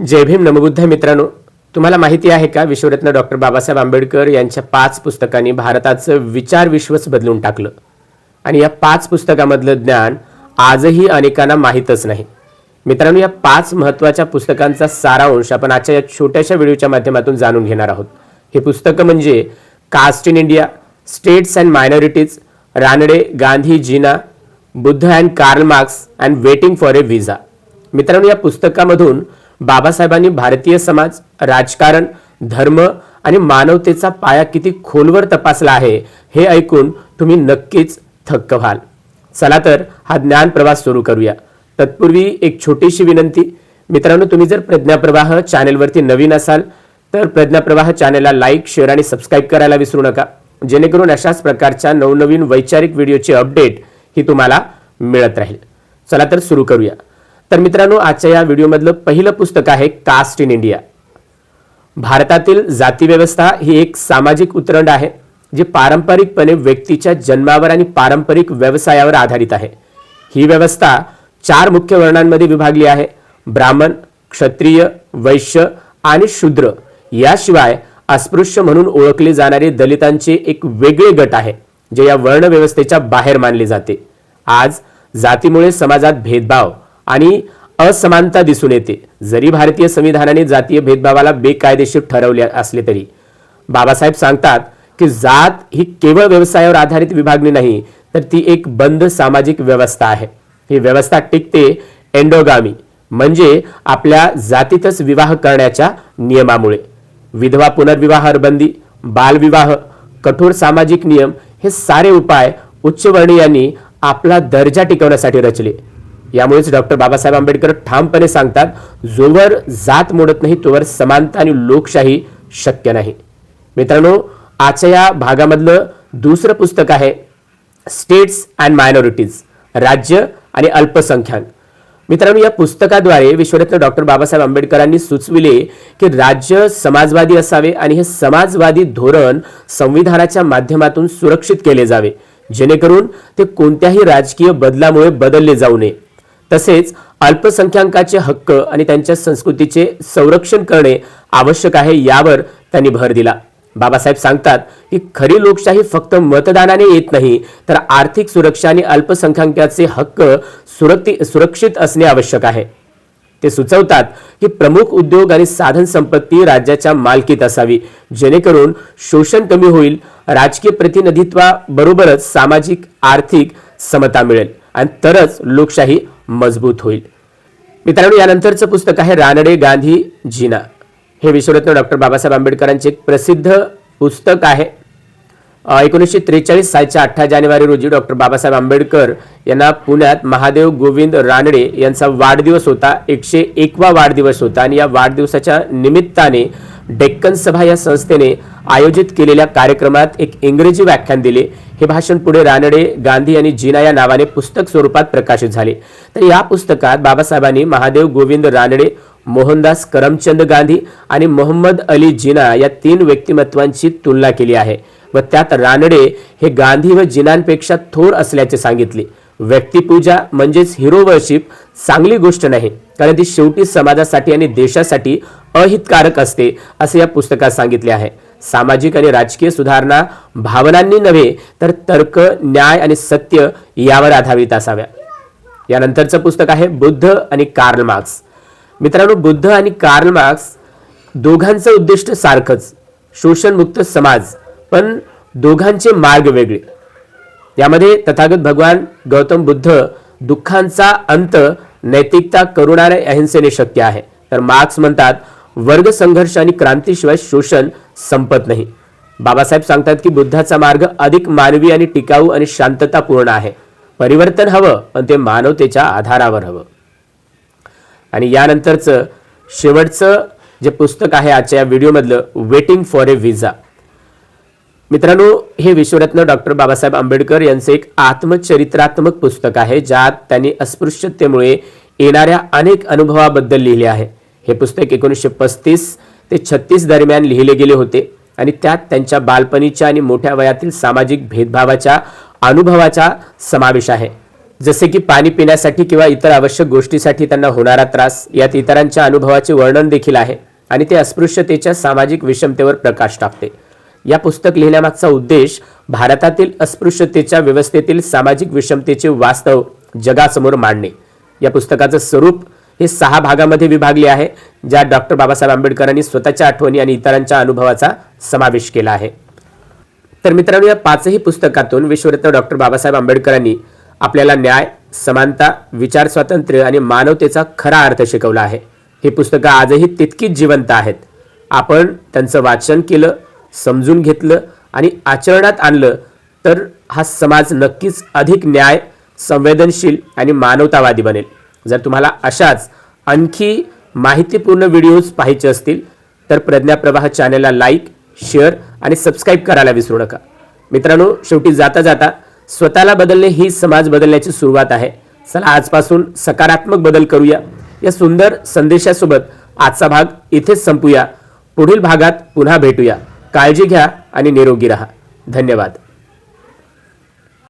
जय भीम नमबुद्ध मित्रांनो. तुम्हाला माहिती आहे का विश्वरत्न डॉक्टर बाबासाहेब आंबेडकर यांच्या पाच पुस्तकांनी भारताचं विचार विश्वच बदलून टाकलं. आणि या पाच पुस्तकामधलं ज्ञान आजही अनेकांना माहीतच नाही. मित्रांनो या पाच महत्त्वाच्या पुस्तकांचा सारांश आपण आजच्या या छोट्याशा व्हिडिओच्या माध्यमातून जाणून घेणार आहोत. हे पुस्तकं म्हणजे caste in India states and minorities Ranade Gandhi Jinnah Buddha and Karl Marx and waiting for a visa मित्रांनो या पुस्तकामधून बाबासाहेबांनी भारतीय समाज राजकारण धर्म आणि मानवतेचा पाया किती खोलवर तपासला आहे हे ऐकून तुम्ही नक्कीच थक्क व्हाल. चला तर हा ज्ञान प्रवास सुरू करूया. तत्पूर्वी एक छोटीशी विनंती. मित्रांनो तुम्ही जर प्रज्ञाप्रवाह चॅनेलवरती नवीन असाल तर प्रज्ञाप्रवाह चॅनेलला लाईक शेअर आणि सबस्क्राईब करायला विसरू नका. जेणेकरून अशाच प्रकारच्या नवनवीन वैचारिक व्हिडिओची अपडेट ही तुम्हाला मिळत राहील. चला तर सुरू करूया. तर मित्रांनो आजच्या या व्हिडिओमधलं पहिलं पुस्तक आहे कास्ट इन इंडिया. भारतातील जातीव्यवस्था ही एक सामाजिक उतरंड आहे जी पारंपरिकपणे व्यक्तीच्या जन्मावर आणि पारंपरिक व्यवसायावर आधारित आहे. ही व्यवस्था चार मुख्य वर्णांमध्ये विभागली आहे ब्राह्मण क्षत्रिय वैश्य आणि शूद्र. याशिवाय अस्पृश्य म्हणून ओळखले जाणारे दलितांचे एक वेगळे गट आहे जे या वर्णव्यवस्थेच्या बाहेर मानले जाते. आज जातीमुळे समाजात भेदभाव आणि असमानता दिसून येते. जरी भारतीय संविधानाने जातीय भेदभावाला बेकायदेशीर ठरवले असले तरी. बाबासाहेब सांगतात की जात ही केवळ व्यवसायावर आधारित विभागणी नाही तर ती एक बंद सामाजिक व्यवस्था आहे. ही व्यवस्था टिकते एंडोगामी म्हणजे आपल्या जातीतच विवाह करण्याच्या नियमामुळे. विधवा पुनर्विवाह बंदी बालविवाह कठोर सामाजिक नियम हे सारे उपाय उच्चवर्णीयांनी आपला दर्जा टिकवण्यासाठी रचले. यामुळेच डॉक्टर बाबासाहेब आंबेडकर ठामपणे सांगतात जोवर जात मोडत नाही तोवर समानता आणि लोकशाही शक्य नाही. मित्रांनो आजच्या या भागामधलं दुसरं पुस्तक आहे स्टेट्स अँड मायनॉरिटीज राज्य आणि अल्पसंख्याक मित्रांनो या पुस्तकाद्वारे विश्वरत्न डॉक्टर बाबासाहेब आंबेडकरांनी सुचविले की राज्य समाजवादी असावे आणि हे समाजवादी धोरण संविधानाच्या माध्यमातून सुरक्षित केले जावे जेणेकरून ते कोणत्याही राजकीय बदलामुळे बदलले जाऊ नये. तसेच अल्पसंख्याकांचे हक्क आणि त्यांच्या संस्कृतीचे संरक्षण करणे आवश्यक आहे यावर त्यांनी भर दिला. बाबासाहेब सांगतात की खरी लोकशाही फक्त मतदानाने येत नाही तर आर्थिक सुरक्षा आणि अल्पसंख्याकांचे हक्क सुरक्षित असणे आवश्यक आहे. ते सुचवतात की प्रमुख उद्योग आणि साधन संपत्ती राज्याच्या मालकीत असावी जेणेकरून शोषण कमी होईल राजकीय प्रतिनिधित्वाबरोबरच सामाजिक आर्थिक समता मिळेल आणि तरच लोकशाही मजबूत होईल. मित्रांनो यानंतरचं पुस्तक आहे रानडे गांधी जीना. हे विश्वरत्न डॉक्टर बाबासाहेब आंबेडकरांचे एक प्रसिद्ध पुस्तक आहे. एकोणीसशे त्रेचाळीस सालच्या अठरा जानेवारी रोजी डॉक्टर बाबासाहेब आंबेडकर यांना पुण्यात महादेव गोविंद रानडे यांचा वाढदिवस होता. एकशे एकवा वाढदिवस होता आणि या वाढदिवसाच्या निमित्ताने डेक्कन सभा या संस्थेने आयोजित केलेल्या कार्यक्रमात एक इंग्रजी व्याख्यान दिले. हे भाषण पुढे रानडे गांधी आणि जीना या नावाने पुस्तक स्वरूपात प्रकाशित झाले. तर या पुस्तकात बाबासाहेबांनी महादेव गोविंद रानडे मोहनदास करमचंद गांधी आणि मोहम्मद अली जिना या तीन व्यक्तिमत्वांची तुलना केली आहे व त्यात रानडे हे गांधी व जिनांपेक्षा थोर असल्याचे सांगितले. व्यक्तिपूजा म्हणजेच हिरो वर्शिप चांगली गोष्ट नाही. कारण ती शेवटी समाजासाठी आणि देशासाठी अहितकारक असते असे या पुस्तकात सांगितले आहे. सामाजिक आणि राजकीय सुधारणा भावनांनी नव्हे तर तर्क न्याय आणि सत्य यावर आधारित असाव्या. यानंतरचं पुस्तक आहे बुद्ध आणि कार्ल मार्क्स. मित्रांनो बुद्ध आणि कार्ल मार्क्स दोघांचं उद्दिष्ट सारखंच. शोषणमुक्त समाज पण दोघांचे मार्ग वेगळे. यामध्ये तथागत भगवान गौतम बुद्ध दुःखांचा अंत नैतिकता करुणाने अहिंसेने शक्य आहे. तर मार्क्स म्हणतात वर्ग संघर्ष आणि क्रांतीशिवाय शोषण संपत नाही. बाबासाहेब सांगतात की बुद्धाचा मार्ग अधिक मानवी आणि टिकाऊ आणि शांततापूर्ण आहे. परिवर्तन हवं पण ते मानवतेच्या आधारावर हवं. आणि यानंतरचं शेवटचं जे पुस्तक आहे आजच्या या व्हिडिओमधलं वेटिंग फॉर ए व्हिजा मित्रांनो हे विश्वरत्न डॉक्टर बाबासाहेब आंबेडकर यांचे एक आत्मचरित्रात्मक पुस्तक आहे ज्यात त्यांनी अस्पृश्यतेमुळे येणाऱ्या अनेक अनुभवाबद्दल लिहिले आहे. हे पुस्तक एकोणीसशे पस्तीस ते छत्तीस दरम्यान लिहिले गेले होते आणि त्यात त्यांच्या बालपणीच्या आणि मोठ्या वयातील सामाजिक भेदभावाच्या अनुभवाचा समावेश आहे. जसे की पाणी पिण्यासाठी किंवा इतर आवश्यक गोष्टीसाठी त्यांना होणारा त्रास यात इतरांच्या अनुभवाचे वर्णन देखील आहे आणि ते अस्पृश्यतेच्या सामाजिक विषमतेवर प्रकाश टाकते. या पुस्तक लिहिण्यामागचा उद्देश भारतातील अस्पृश्यतेच्या व्यवस्थेतील सामाजिक विषमतेचे वास्तव जगासमोर मांडणे. या पुस्तकाचं स्वरूप हे सहा भागामध्ये विभागले आहे ज्यात डॉक्टर बाबासाहेब आंबेडकरांनी स्वतःच्या आठवणी आणि इतरांच्या अनुभवाचा समावेश केला आहे. तर मित्रांनो या पाचही पुस्तकातून विश्वरत्न डॉक्टर बाबासाहेब आंबेडकरांनी आपल्याला न्याय समानता विचार स्वातंत्र्य आणि मानवतेचा खरा अर्थ शिकवला आहे. ही पुस्तकं आजही तितकीच जिवंत आहेत. आपण त्यांचं वाचन केलं समजून घेतलं आणि आचरणात आणलं तर हा समाज नक्कीच अधिक न्याय संवेदनशील आणि मानवतावादी बनेल. जर तुम्हाला अशाच आणखी माहितीपूर्ण व्हिडिओज पाहायचे असतील तर प्रज्ञाप्रवाह चॅनलला लाईक शेअर आणि सबस्क्राईब करायला विसरू नका. मित्रांनो शेवटी जाता जाता स्वतःला बदलणे ही समाज बदलण्याची सुरुवात आहे. चला आजपासून सकारात्मक बदल करूया. या सुंदर संदेशासोबत आजचा भाग इथेच संपूया. पुढील भागात पुन्हा भेटूया. काळजी घ्या आणि निरोगी राहा. धन्यवाद.